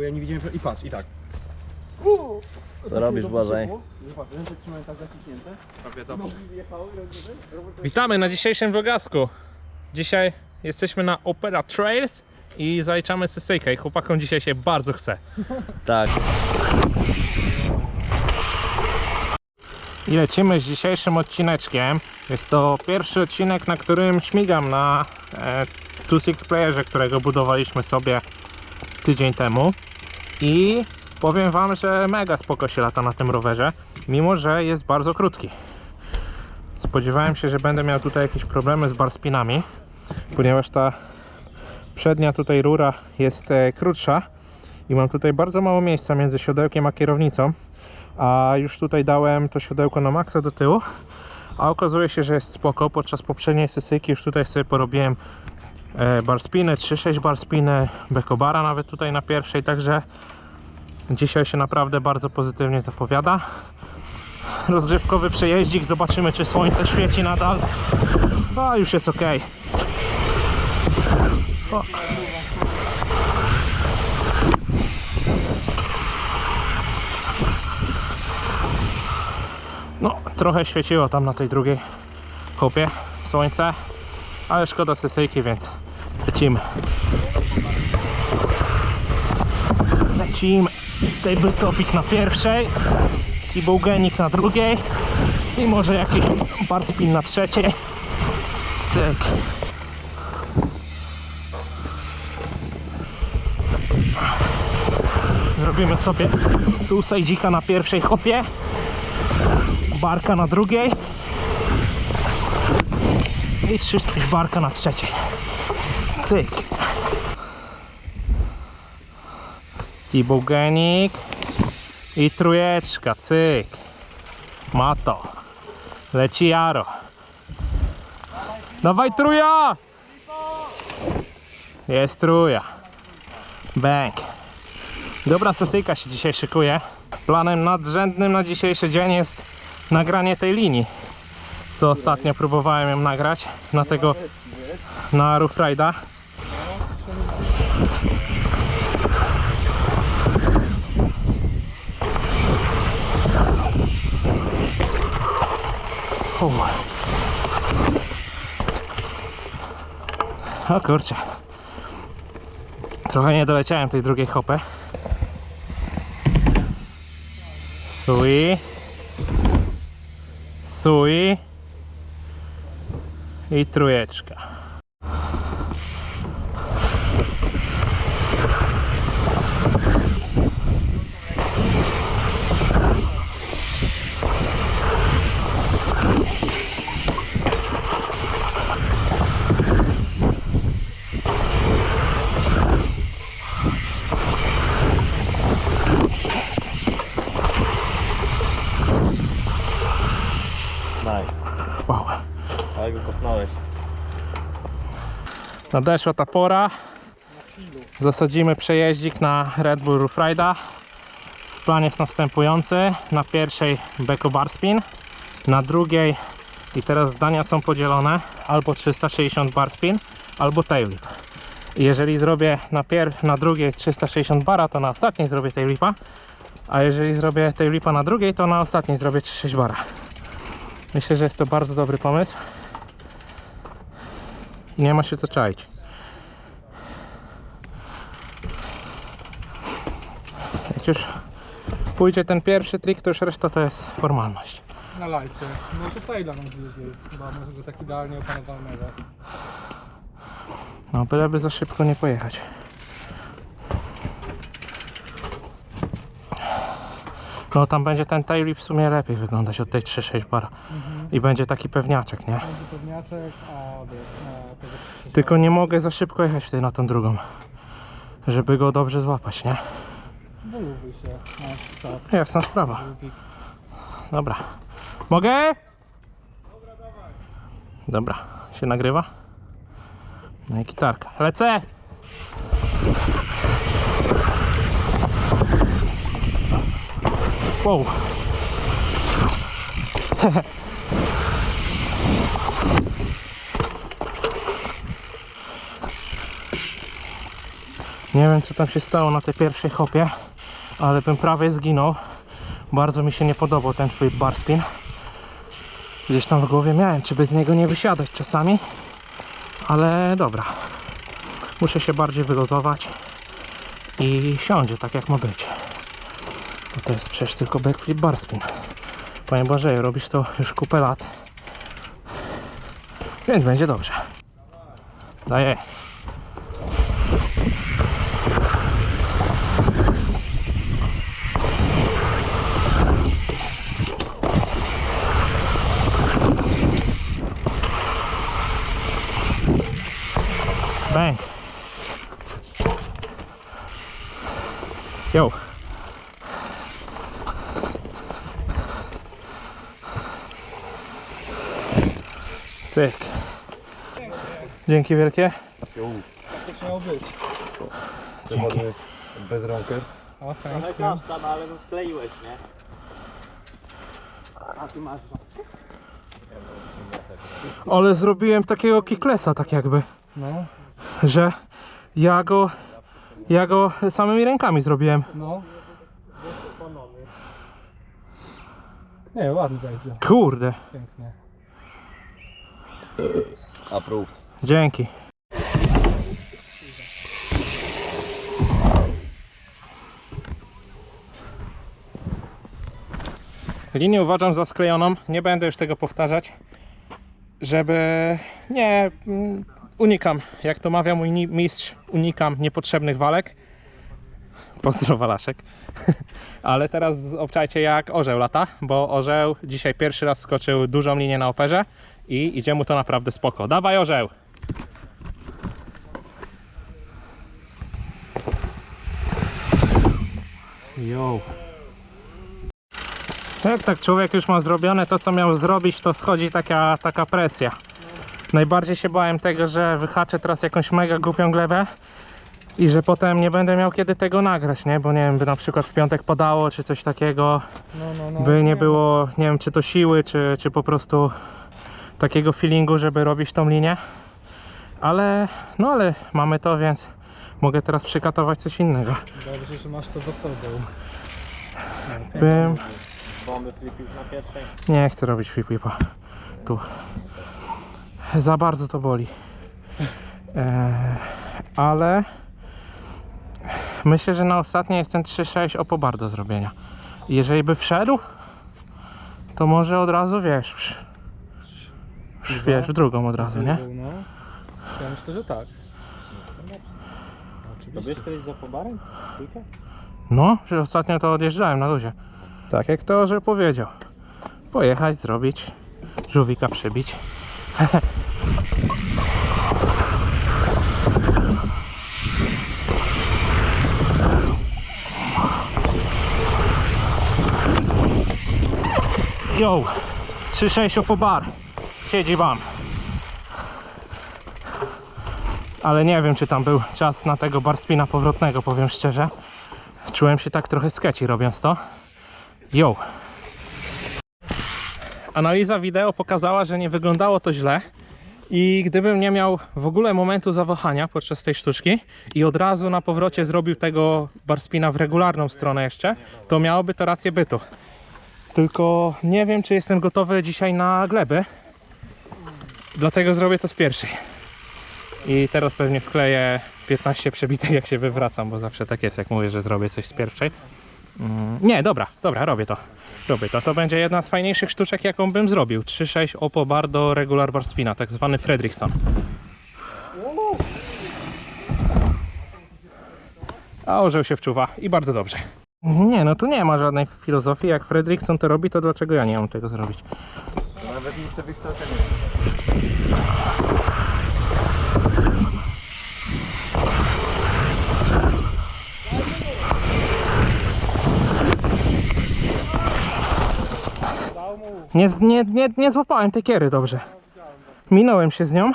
Bo ja nie widziałem, i patrz, i tak. Co robisz, Błażej? Zobacz, ręce trzymałem tak zaciśnięte. Prawie dobrze. Rozumiesz? Robert Witamy na dzisiejszym vlogasku. Dzisiaj jesteśmy na Opera Trails i zaliczamy sesyjkę i chłopakom dzisiaj się bardzo chce. Tak. I lecimy z dzisiejszym odcineczkiem. Jest to pierwszy odcinek, na którym śmigam na e, 2.6 Playerze, którego budowaliśmy sobie tydzień temu. I powiem Wam, że mega spoko się lata na tym rowerze, mimo że jest bardzo krótki. Spodziewałem się, że będę miał tutaj jakieś problemy z barspinami, ponieważ ta przednia tutaj rura jest e, krótsza i mam tutaj bardzo mało miejsca między siodełkiem a kierownicą a już tutaj dałem to siodełko na maksa do tyłu a okazuje się, że jest spoko podczas poprzedniej sesyjki już tutaj sobie porobiłem e, barspiny, 3-6 barspiny bekobara nawet tutaj na pierwszej, także dzisiaj się naprawdę bardzo pozytywnie zapowiada. Rozgrzewkowy przejeździk, zobaczymy czy słońce świeci nadal. A już jest ok o. No, trochę świeciło tam na tej drugiej chopie słońce, ale szkoda sesyjki, więc lecimy. Lecimy. Table topic na pierwszej, kibougenik na drugiej i może jakiś bar spin na trzeciej. Cyk. Zrobimy sobie suicide'ika na pierwszej hopie barka na drugiej i trzy barka na trzeciej. Cyk. Kibugenik i trójeczka, cyk. Mato. Leci Jaro. Dawaj truja! Jest truja. Bang. Dobra sesyjka się dzisiaj szykuje. Planem nadrzędnym na dzisiejszy dzień jest nagranie tej linii, co ostatnio próbowałem ją nagrać na tego na Roof Ride'a. O kurczę. Trochę nie doleciałem tej drugiej hopy. Sui. Sui i trójeczka. Nice. Wow. Ale go kopnąłeś. Nadeszła ta pora. Zasadzimy przejeździk na Red Bull Roof Ride'a. Plan jest następujący. Na pierwszej beko bar spin, na drugiej i teraz zdania są podzielone albo 360 bar spin, albo tailwhip. I Jeżeli zrobię na, pier- na drugiej 360 bara, to na ostatniej zrobię tailwhipa, a jeżeli zrobię tailwhipa na drugiej, to na ostatniej zrobię 360 bara. Myślę, że jest to bardzo dobry pomysł. Nie ma się co czaić. Jak już pójdzie ten pierwszy trik, to już reszta to jest formalność. Na lajce. Może Taylor nam bliżej. Chyba może go tak idealnie opanowanego. No byleby za szybko nie pojechać. No tam będzie ten tail w sumie lepiej wyglądać od tej 3.6 bar. I będzie taki pewniaczek, nie? Będzie pewniaczek, a wiesz, na Tylko nie mogę za szybko jechać tutaj na tą drugą. Żeby go dobrze złapać, nie? Wylubuj się. Masz czas. Jasna sprawa. Dobra. Mogę? Dobra. Się nagrywa? No i gitarka. Lecę! Wow. Nie wiem co tam się stało na tej pierwszej hopie, ale bym prawie zginął. Bardzo mi się nie podobał ten flip bar spin. Gdzieś tam w głowie miałem, czy z niego nie wysiadać czasami. Ale dobra. Muszę się bardziej wyluzować i siądzie tak jak ma być. Bo to jest przecież tylko backflip bar spin. Panie Boże, robisz to już kupę lat. Więc będzie dobrze. Daję. Yo. Cyk. Dzięki wielkie. To miało być. Dzięki. Bez rąki. A, thanks. tam, ale no skleiłeś, nie? Ale zrobiłem takiego kicklessa tak jakby, No, że ja go ja go samymi rękami zrobiłem. no. Nie, ładnie będzie. Kurde. Pięknie. Approved. Dzięki. Linię uważam za sklejoną. Nie będę już tego powtarzać, żeby nie mm, unikam, jak to mawia mój mistrz, unikam niepotrzebnych walek. Pozdro Walaszek. Ale teraz obczajcie jak orzeł lata, bo orzeł dzisiaj pierwszy raz skoczył dużą linię na operze i idzie mu to naprawdę spoko. Dawaj orzeł! Yo. Jak tak człowiek już ma zrobione to co miał zrobić, to schodzi taka, taka presja. Najbardziej się bałem tego, że wyhaczę teraz jakąś mega głupią glebę i że potem nie będę miał kiedy tego nagrać, nie? Bo nie wiem, by na przykład w piątek padało czy coś takiego, No, no, no. by nie było, nie wiem, czy to siły, czy, czy po prostu takiego feelingu, żeby robić tą linię. Ale, no ale mamy to, więc mogę teraz przykatować coś innego. Dobrze, że masz to za sobą. Bym... Bomby flipik na pierwszej. Nie chcę robić flip. Tu. Za bardzo to boli. Eee, ale myślę, że na ostatniej jest ten 3.6 opobar do zrobienia. Jeżeli by wszedł, to może od razu wiesz. w- Wiesz, w drugą od razu, nie? No. Ja myślę, że tak. Robisz kiedyś za pobarem? Trójkę? No, że ostatnio to odjeżdżałem na luzie. Tak jak to, że powiedział. Pojechać, zrobić, żółwika przybić. Yo, 3-6 po bar. Siedzi wam. Ale nie wiem, czy tam był czas na tego bar spina powrotnego, powiem szczerze. Czułem się tak trochę skeci robiąc to. Yo. Analiza wideo pokazała, że nie wyglądało to źle. I gdybym nie miał w ogóle momentu zawahania podczas tej sztuczki i od razu na powrocie zrobił tego barspina w regularną stronę jeszcze, to miałoby to rację bytu. Tylko nie wiem, czy jestem gotowy dzisiaj na gleby. Dlatego zrobię to z pierwszej. I teraz pewnie wkleję 15 przebitek jak się wywracam, bo zawsze tak jest, jak mówię, że zrobię coś z pierwszej. Mm, nie, dobra, dobra, robię to. Robię to. To będzie jedna z fajniejszych sztuczek, jaką bym zrobił. 3-6 Oppo Bar do Regular Bar Spina, tak zwany Fredrickson. A orzeł się wczuwa i bardzo dobrze. Nie, no tu nie ma żadnej filozofii. Jak Fredrickson to robi, to dlaczego ja nie mam tego zrobić? Nawet miejsce wykształcenia. Nie, nie, nie, nie złapałem tej kiery dobrze. Minąłem się z nią.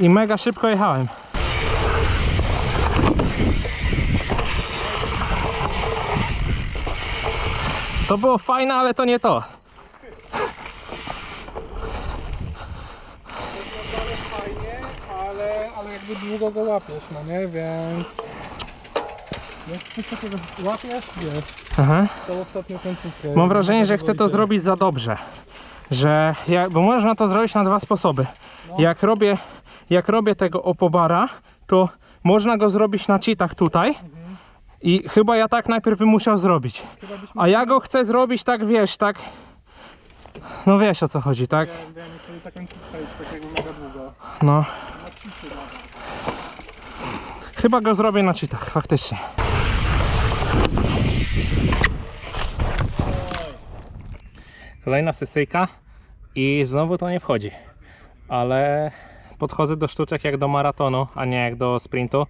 I mega szybko jechałem. To było fajne, ale to nie to. ale jakby długo go łapiesz, no nie, więc... Jak coś takiego łapiesz, wiesz, Aha. tą ostatnią końcówkę. Mam wrażenie, że chcę to zrobić za dobrze. Że ja, bo można to zrobić na dwa sposoby. No. Jak robię, jak robię tego opobara, to można go zrobić na cheatach tutaj. I chyba ja tak najpierw bym musiał zrobić. Chyba byśmy... A ja go chcę zrobić tak, wiesz, tak. No wiesz o co chodzi, tak? Sobie taką końcówkę tak jakby mega długo. No. Na ciszy nawet. Chyba go zrobię na cheatach, faktycznie. Kolejna sesyjka i znowu to nie wchodzi. Ale podchodzę do sztuczek jak do maratonu, a nie jak do sprintu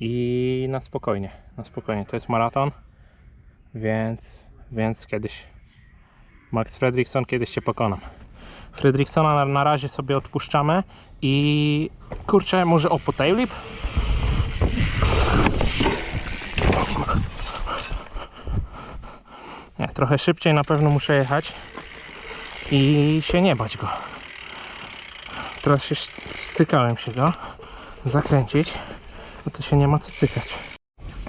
i na spokojnie, na spokojnie. To jest maraton, więc, więc kiedyś Max Fredriksson kiedyś cię pokonam. Fredriksona na, razie sobie odpuszczamy i kurczę, może opo tailwhip? Nie, trochę szybciej na pewno muszę jechać i się nie bać go. Teraz się cykałem się go zakręcić, no to się nie ma co cykać.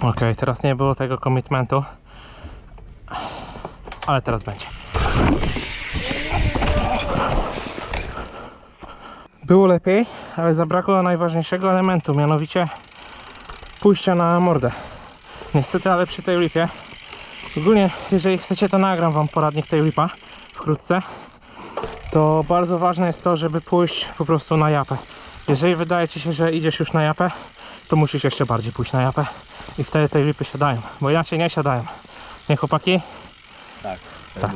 Ok, teraz nie było tego commitmentu, ale teraz będzie. Było lepiej, ale zabrakło najważniejszego elementu, mianowicie pójścia na mordę. Niestety, ale przy tej lipie Ogólnie, jeżeli chcecie, to nagram Wam poradnik tej lipa wkrótce. To bardzo ważne jest to, żeby pójść po prostu na japę. Jeżeli wydaje Ci się, że idziesz już na japę, to musisz jeszcze bardziej pójść na japę i wtedy tej lipy siadają, bo inaczej nie siadają. Nie chłopaki? Tak. Tak.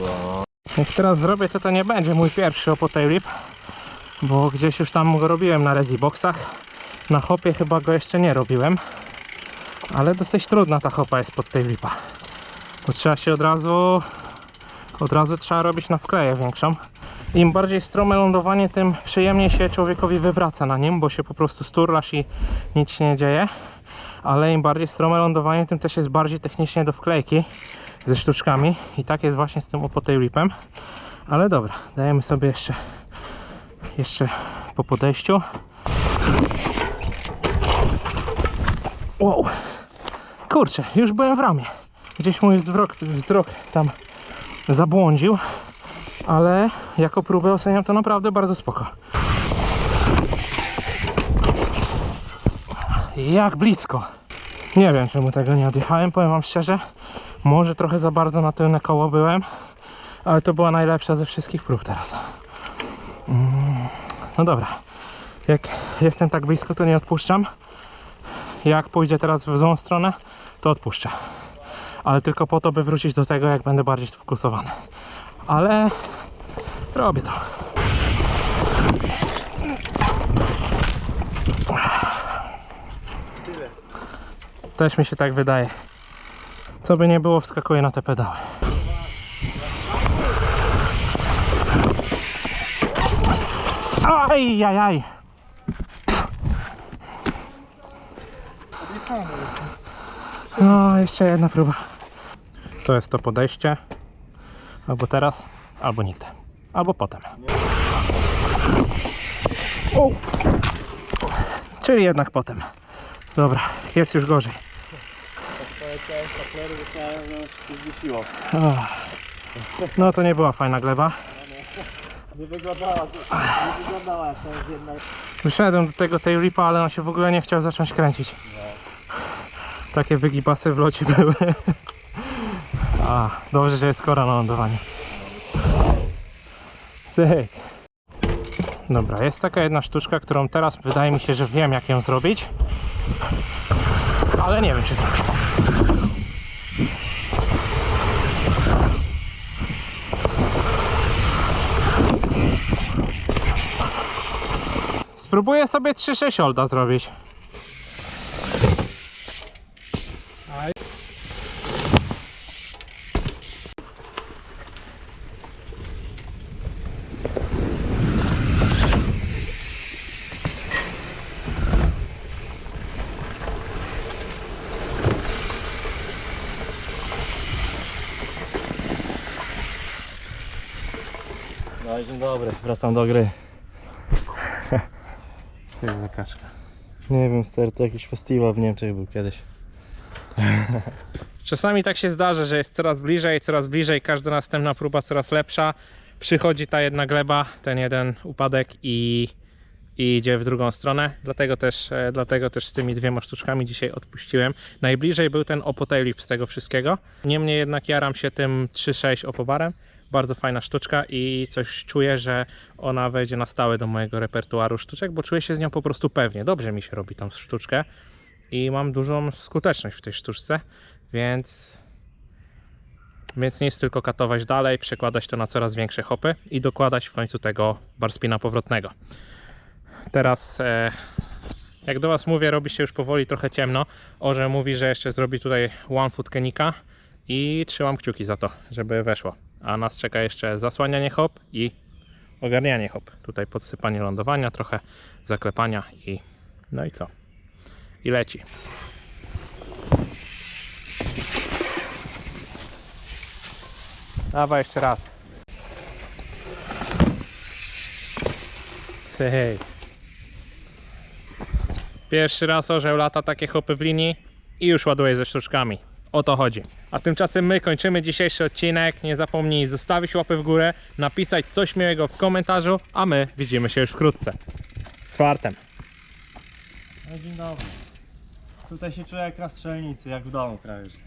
Jak teraz zrobię, to to nie będzie mój pierwszy opo tailwhip, bo gdzieś już tam go robiłem na Boxach. Na hopie chyba go jeszcze nie robiłem, ale dosyć trudna ta hopa jest pod tailwhipa. Trzeba się od razu od razu trzeba robić na wkleję większą. Im bardziej strome lądowanie, tym przyjemniej się człowiekowi wywraca na nim, bo się po prostu sturlasz i nic się nie dzieje. Ale im bardziej strome lądowanie, tym też jest bardziej technicznie do wklejki ze sztuczkami. I tak jest właśnie z tym opotailwhipem. Ale dobra, dajemy sobie jeszcze jeszcze po podejściu. Wow. Kurczę, już byłem w ramie. Gdzieś mój wzrok, wzrok tam zabłądził, ale jako próbę oceniam to naprawdę bardzo spoko. Jak blisko. Nie wiem czemu tego nie odjechałem, powiem wam szczerze. Może trochę za bardzo na tylne koło byłem, ale to była najlepsza ze wszystkich prób teraz. Mm, No dobra. Jak jestem tak blisko, to nie odpuszczam. Jak pójdzie teraz w złą stronę, to odpuszczę ale tylko po to, by wrócić do tego, jak będę bardziej sfokusowany. Ale robię to. Też mi się tak wydaje. Co by nie było, wskakuję na te pedały. Aj, aj, aj. No, jeszcze jedna próba. To jest to podejście. Albo teraz, albo nigdy. Albo potem. O! Czyli jednak potem. Dobra, jest już gorzej. No to nie była fajna gleba. Nie wyglądała, nie wyglądała jak to jest jedna... Wyszedłem do tego tej ripa, ale on się w ogóle nie chciał zacząć kręcić. Takie wygibasy w locie były. Dobrze, że jest kora na lądowaniu. Cyk. Dobra, jest taka jedna sztuczka, którą teraz wydaje mi się, że wiem jak ją zrobić. Ale nie wiem czy zrobię. Spróbuję sobie 3-6 olda zrobić. No dzień dobry, wracam do gry. To jest zakażka. Nie wiem, stary, to jakiś festiwal w Niemczech był kiedyś. Czasami tak się zdarza, że jest coraz bliżej, coraz bliżej, każda następna próba coraz lepsza. Przychodzi ta jedna gleba, ten jeden upadek i, i idzie w drugą stronę. Dlatego też, e, dlatego też z tymi dwiema sztuczkami dzisiaj odpuściłem. Najbliżej był ten opotailip z tego wszystkiego. Niemniej jednak jaram się tym 3.6 opobarem. Bardzo fajna sztuczka i coś czuję, że ona wejdzie na stałe do mojego repertuaru sztuczek, bo czuję się z nią po prostu pewnie. Dobrze mi się robi tą sztuczkę i mam dużą skuteczność w tej sztuczce, więc więc nie jest tylko katować dalej, przekładać to na coraz większe hopy i dokładać w końcu tego barspina powrotnego. Teraz, e, jak do Was mówię, robi się już powoli trochę ciemno. Orze mówi, że jeszcze zrobi tutaj one foot kenika i trzymam kciuki za to, żeby weszło. A nas czeka jeszcze zasłanianie hop i ogarnianie hop. Tutaj podsypanie lądowania, trochę zaklepania i no i co? I leci. Dawaj jeszcze raz. Hej. Pierwszy raz orzeł lata takie hopy w linii i już ładuje ze sztuczkami. O to chodzi. A tymczasem my kończymy dzisiejszy odcinek. Nie zapomnij zostawić łapy w górę, napisać coś miłego w komentarzu, a my widzimy się już wkrótce. Z fartem. No dzień dobry. Tutaj się czuję jak na strzelnicy, jak w domu prawie. że.